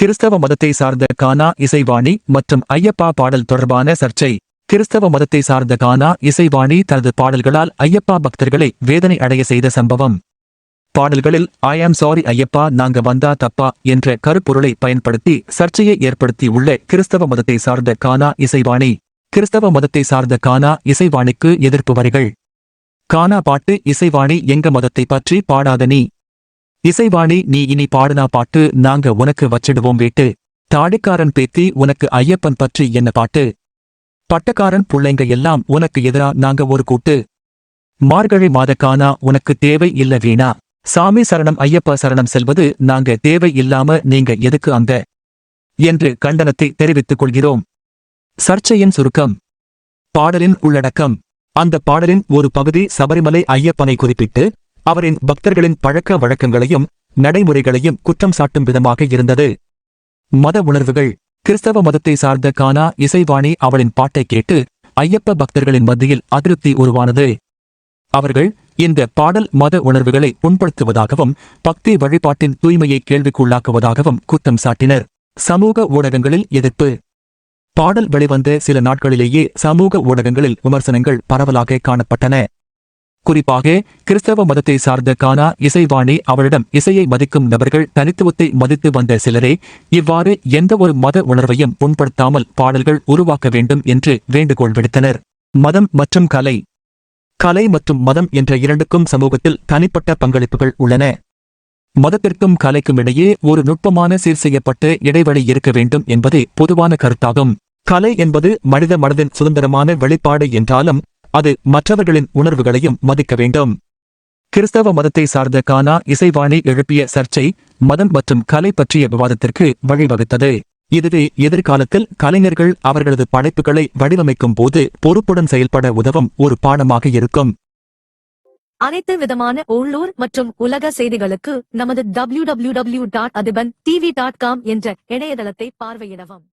கிறிஸ்தவ மதத்தை சார்ந்த கானா இசைவாணி மற்றும் ஐயப்பா பாடல் தொடர்பான சர்ச்சை. கிறிஸ்தவ மதத்தை சார்ந்த கானா இசைவாணி தனது பாடல்களால் ஐயப்பா பக்தர்களை வேதனை அடைய செய்த சம்பவம். பாடல்களில் ஐ ஆம் சாரி ஐயப்பா நாங்க வந்தா தப்பா என்ற கருப்பொருளை பயன்படுத்தி சர்ச்சையை ஏற்படுத்தி உள்ள கிறிஸ்தவ மதத்தை சார்ந்த கானா இசைவாணி. கிறிஸ்தவ மதத்தை சார்ந்த கானா இசைவாணிக்கு எதிர்ப்பு வரிகள். கானா பாட்டு இசைவாணி எங்க மதத்தை பற்றி பாடாத நீ இசைவாணி நீ இனி பாடுனா பாட்டு நாங்க உனக்கு வச்சிடுவோம் வீட்டு. தாடிக்காரன் பேத்தி உனக்கு ஐயப்பன் பற்றி என்ன பாட்டு? பட்டக்காரன் புள்ளைங்க எல்லாம் உனக்கு எதிரா நாங்க ஒரு கூட்டு. மார்கழி மாத கானா உனக்கு தேவை இல்ல வீணா. சாமி சரணம் ஐயப்ப சரணம் செல்வது நாங்க தேவை இல்லாம நீங்க எதுக்கு அந்த என்று கண்டனத்தை தெரிவித்துக் கொள்கிறோம். சர்ச்சையின் சுருக்கம். பாடலின் உள்ளடக்கம். அந்த பாடலின் ஒரு பகுதி சபரிமலை ஐயப்பனை குறிப்பிட்டு அவரின் பக்தர்களின் பழக்க வழக்கங்களையும் நடைமுறைகளையும் குற்றம் சாட்டும் விதமாக இருந்தது. மத உணர்வுகள். கிறிஸ்தவ மதத்தை சார்ந்த கானா இசைவாணி அவளின் பாட்டை கேட்டு ஐயப்ப பக்தர்களின் மத்தியில் அதிருப்தி உருவானது. அவர்கள் இந்த பாடல் மத உணர்வுகளை புண்படுத்துவதாகவும் பக்தி வழிபாட்டின் தூய்மையை கேள்விக்குள்ளாக்குவதாகவும் குற்றம் சாட்டினர். சமூக ஊடகங்களில் எதிர்ப்பு. பாடல் வெளிவந்த சில நாட்களிலேயே சமூக ஊடகங்களில் விமர்சனங்கள் பரவலாக காணப்பட்டன. குறிப்பாக கிறிஸ்தவ மதத்தை சார்ந்த கானா இசைவாணி அவளிடம் இசையை மதிக்கும் நபர்கள் தனித்துவத்தை மதித்து வந்த சிலரே இவ்வாறு எந்த ஒரு மத உணர்வையும் புண்படுத்தாமல் பாடல்கள் உருவாக்க வேண்டும் என்று வேண்டுகோள் விடுத்தனர். மதம் மற்றும் கலை. கலை மற்றும் மதம் என்ற இரண்டுக்கும் சமூகத்தில் தனிப்பட்ட பங்களிப்புகள் உள்ளன. மதத்திற்கும் கலைக்கும் இடையே ஒரு நுட்பமான சீர் செய்யப்பட்ட இடைவெளி இருக்க வேண்டும் என்பதே பொதுவான கருத்தாகும். கலை என்பது மனித மனதின் சுதந்திரமான வெளிப்பாடு என்றாலும் அது மற்றவர்களின் உணர்வுகளையும் மதிக்க வேண்டும். கிறிஸ்தவ மதத்தை சார்ந்த கானா இசைவாணி எழுப்பிய சர்ச்சை மதம் மற்றும் கலை பற்றிய விவாதத்திற்கு வழிவகுத்தது. இதுவே எதிர்காலத்தில் கலைஞர்கள் அவர்களது படைப்புகளை வடிவமைக்கும் போது பொறுப்புடன் செயல்பட உதவும் ஒரு பாடமாக இருக்கும். அனைத்து விதமான உள்ளூர் மற்றும் உலக செய்திகளுக்கு நமது Athiban T V dot com என்ற இணையதளத்தை பார்வையிடவும்.